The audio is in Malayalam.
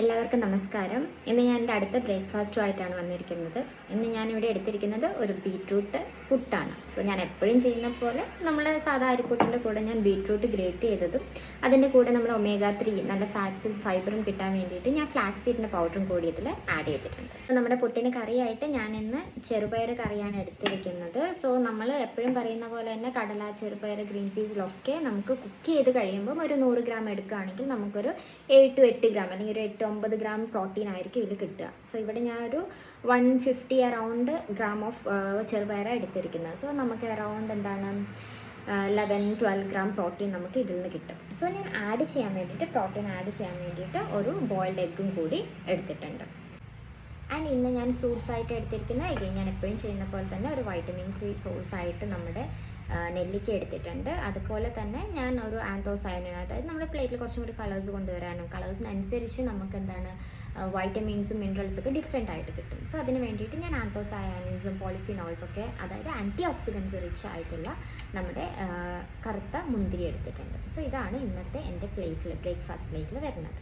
എല്ലാവർക്കും നമസ്കാരം. ഇന്ന് ഞാൻ എന്റെ അടുത്ത ബ്രേക്ക്ഫാസ്റ്റുമായിട്ടാണ് വന്നിരിക്കുന്നത്. ഇന്ന് ഞാൻ ഇവിടെ എടുത്തിരിക്കുന്നത് ഒരു ബീട്രൂട്ട് പുട്ടാണ്. സോ ഞാൻ എപ്പോഴും ചെയ്യുന്ന പോലെ നമ്മൾ സാധാ അരിപ്പുട്ടിന്റെ കൂടെ ഞാൻ ബീട്രൂട്ട് ഗ്രേറ്റ് ചെയ്തതും അതിന്റെ കൂടെ നമ്മൾ ഒമേഗ ത്രീ നല്ല ഫാറ്റ്സും ഫൈബറും കിട്ടാൻ വേണ്ടിയിട്ട് ഞാൻ ഫ്ലാക്സ് സീഡിന്റെ പൗഡറും കൂടി ഇതിൽ ആഡ് ചെയ്തിട്ടുണ്ട്. അപ്പോൾ നമ്മുടെ പുട്ടിന് കറിയായിട്ട് ഞാൻ ഇന്ന് ചെറുപയർ കറിയാണ് എടുത്തിരിക്കുന്നത്. സോ നമ്മൾ എപ്പോഴും പറയുന്ന പോലെ തന്നെ കടല ചെറുപയർ ഗ്രീൻ പീസിലൊക്കെ നമുക്ക് കുക്ക് ചെയ്ത് കഴിയുമ്പം ഒരു നൂറ് ഗ്രാം എടുക്കുകയാണെങ്കിൽ നമുക്കൊരു ഏഴ് ടു എട്ട് ഗ്രാം അല്ലെങ്കിൽ ഒരു എട്ട് ഒമ്പത് ഗ്രാം പ്രോട്ടീൻ ആയിരിക്കും ഇതിൽ കിട്ടുക. സോ ഇവിടെ ഞാനൊരു one fifty around gram of ചെറുപയറ എടുത്തിരിക്കുന്നത്. സോ നമുക്ക് അറൗണ്ട് എന്താണ് ലെവൻ ട്വൽവ് ഗ്രാം പ്രോട്ടീൻ നമുക്ക് ഇതിൽ നിന്ന് കിട്ടും. സോ ഞാൻ ആഡ് ചെയ്യാൻ വേണ്ടിയിട്ട് പ്രോട്ടീൻ ആഡ് ചെയ്യാൻ വേണ്ടിയിട്ട് ഒരു ബോയിൽഡ് എഗ്ഗും കൂടി എടുത്തിട്ടുണ്ട്. ആൻഡ് ഇന്ന് ഞാൻ ഫ്രൂട്ട്സ് ആയിട്ട് എടുത്തിരിക്കുന്ന എഗെയിൻ ഞാൻ എപ്പോഴും ചെയ്യുന്ന പോലെ തന്നെ ഒരു വൈറ്റമിൻ സി സോഴ്സ് ആയിട്ട് നമ്മുടെ നെല്ലിക്ക എടുത്തിട്ടുണ്ട്. അതുപോലെ തന്നെ ഞാൻ ഒരു ആന്തോസയനിൻ അതായത് നമ്മുടെ പ്ലേറ്റിൽ കുറച്ചും കൂടി കളേഴ്സ് കൊണ്ടുവരാനും കളേഴ്സിനനുസരിച്ച് നമുക്ക് എന്താണ് വൈറ്റമിൻസും മിനറൽസും ഒക്കെ ഡിഫറെന്റ് ആയിട്ട് കിട്ടും. സോ അതിന് വേണ്ടിയിട്ട് ഞാൻ ആന്തോസയാനിൻസും പോളിഫിനോൾസ് ഒക്കെ അതായത് ആന്റി ഓക്സിഡൻസ് റിച്ച് ആയിട്ടുള്ള നമ്മുടെ കറുത്ത മുന്തിരി എടുത്തിട്ടുണ്ട്. സോ ഇതാണ് ഇന്നത്തെ എന്റെ പ്ലേറ്റിൽ ബ്രേക്ക്ഫാസ്റ്റ് പ്ലേറ്റിൽ വരുന്നത്.